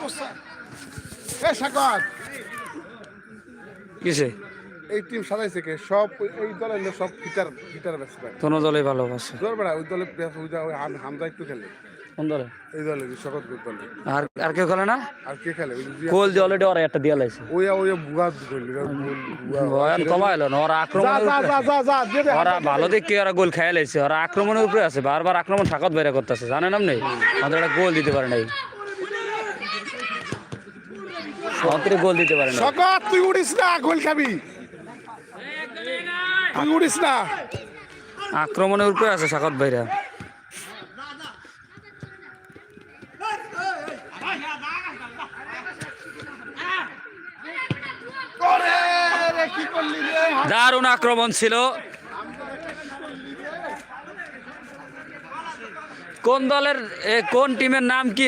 কোসা? এই টিম সাজাইছে কে? সব এই দলের লোক সব গিটার গিটার ব্যাটসম্যান কোনো দলে ভালোবাসে। বেড়া ওই দলে প্লেয়ার ওই হাম- হামজা একটু খেলে। কোন দলে? এই দলে শকত দলে। আর আর কেউ খেলে না? আর কে খেলে? ওই যে অলরেডি ওরা একটা দিয়া লাইছে। ওই ওই বুগা করলি ভয়ান কমা এলো না ওরা ভালো দেখে ওরা গোল খেয়ে লাইছে ওরা আক্রমণের উপরে আছে বারবার আক্রমণ ঠাকত বাইরে করতেছে জানেন আপনি? আমাদের একটা গোল দিতে পারে নাই। গোল দিতে পারে না শকত তুই উড়িস না গোল খাবি। তুই উড়িস না। আক্রমণের উপরে আছে শাকত ভাইরা ওরে রে কি করলি রে দারুণ আক্রমণ ছিল। কোন দলের কোন টিমের নাম কি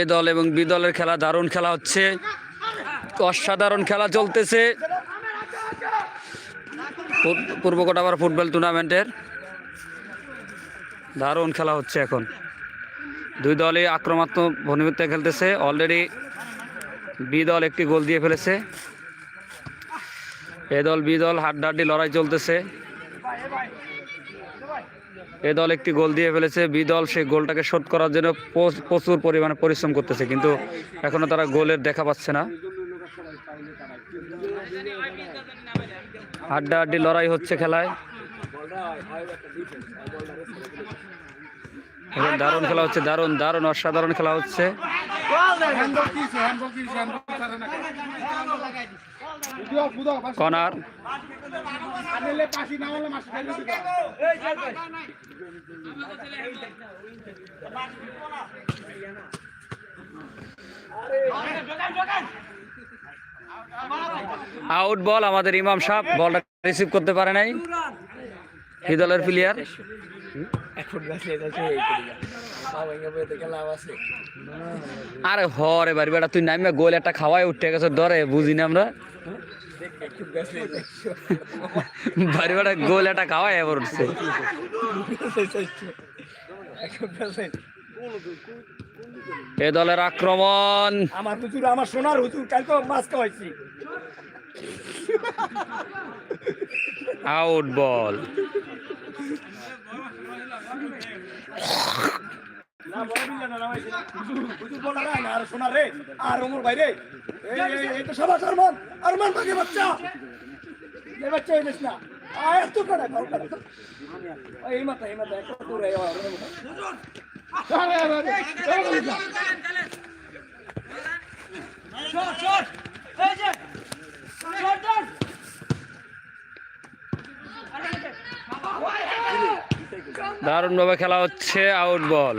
এ? দল এবং বি দলের খেলা দারুণ খেলা হচ্ছে। অসাধারণ খেলা চলতেছে। পূর্ব কোটাবার ফুটবল টুর্নামেন্টের দারুণ খেলা হচ্ছে এখন। দুই দলই আক্রমণাত্মক ভূমিতে খেলতেছে। অলরেডি বি দল একটি গোল দিয়ে ফেলেছে। এ দল বি দল হাড্ডাহাড্ডি লড়াই চলতেছে। এ দল একটি গোল দিয়ে ফেলেছে। বি দল সেই গোলটাকে শোধ করার জন্য প্রচুর পরিমাণে পরিশ্রম করতেছে, কিন্তু এখনও তারা গোলের দেখা পাচ্ছে না। হাড্ডাহাড্ডি লড়াই হচ্ছে খেলায়। দারুণ খেলা হচ্ছে, দারুণ দারুণ, অসাধারণ খেলা হচ্ছে। কনার আউট বল আমাদের ইমাম সাহেব, বলটা রিসিভ করতে পারে নাই। এই দলের প্লেয়ার আরে হরে বাড়ি বেটা, তুই নামে গোল একটা খাওয়াই উঠে গেছে ডরে বুঝি না আমরা। বাড়ি বেটা গোল একটা খাওয়াই এবার উঠছে। এ দলের আক্রমণ। আমার হুজুর আমার সোনার হুজুর কালকে মাছ খাওয়াইছি। আউট বল। না বড় বিল্লা না না। বলা আর সোনার রে আর ওমর ভাই রে। এই এই এই তো সবার আরমান আরমান ভাগে বাচ্চা। এই বাচ্চা এই না। আয় এত করে কল করে। এই মাথা এই মাথা একটা দূরে দারুণভাবে খেলা হচ্ছে আউট বল।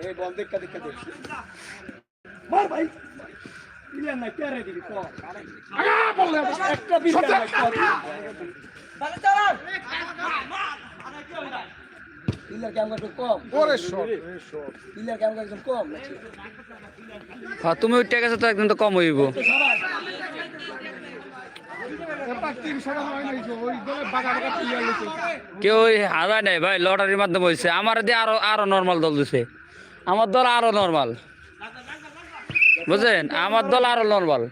এই বল দেখা দেখা দেখ। মার ভাই। বিল্লা না পেরে দিবি তো আগা বললে একটা বিল্লা না পিলার কেমন একটু কম? ওরে শট একদম কম? হ্যাঁ তুমি উঠে গেছো তো একদিন তো কম হইব। কেউ ওই নেই ভাই লটারির মাধ্যমে হয়েছে আমার দিয়ে আরও আরও নর্মাল দল দিছে। আমার দল আরও নর্মাল। বুঝলেন? আমার দল আরও নর্মাল।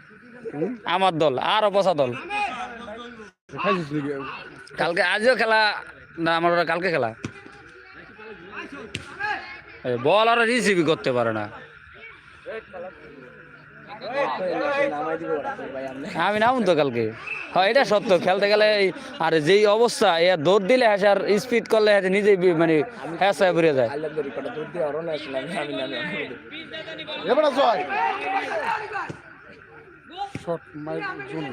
আমার দল, আরও পচা দল। কালকে আজও খেলা, না, আমার ওরা কালকে খেলা। বল আর রিসিভই করতে পারে না। আমি নামুন তো কালকে। হ্যাঁ এটা সত্য। খেলতে গেলে আর যেই অবস্থা এ দৌড় দিলে হ্যাঁ আর স্পিড করলে হ্যাঁ নিজেই মানে হ্যাঁ বেরিয়ে যায়। এবারে জয় শট মাইর জন্য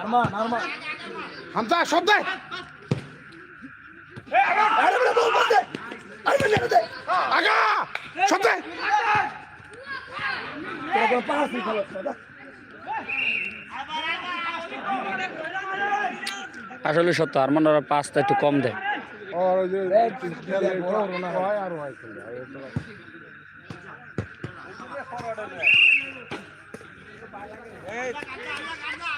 আরমান আরমান হামজা শট দে। আরে বড় বল বল দে। আরমান না দে। আগা শট দে। তোরা কোনো পাস নি খেলো আসলে সত্য আর মানে ওরা পাঁচটা একটু কম দেয়। আর ওই যে হয় আর হয়।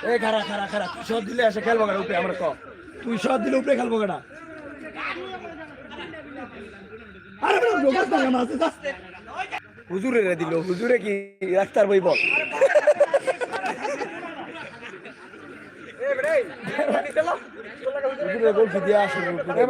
এই খারা খারা খারা তুই শট দিলে এসে খেলব কেন উপরে আমরা ক তুই শট দিলে উপরে খেলব কেন আরে হুজুরে দিল হুজুরে কি রাস্তার বই বল হুজুরে গোল দিয়া আসে এ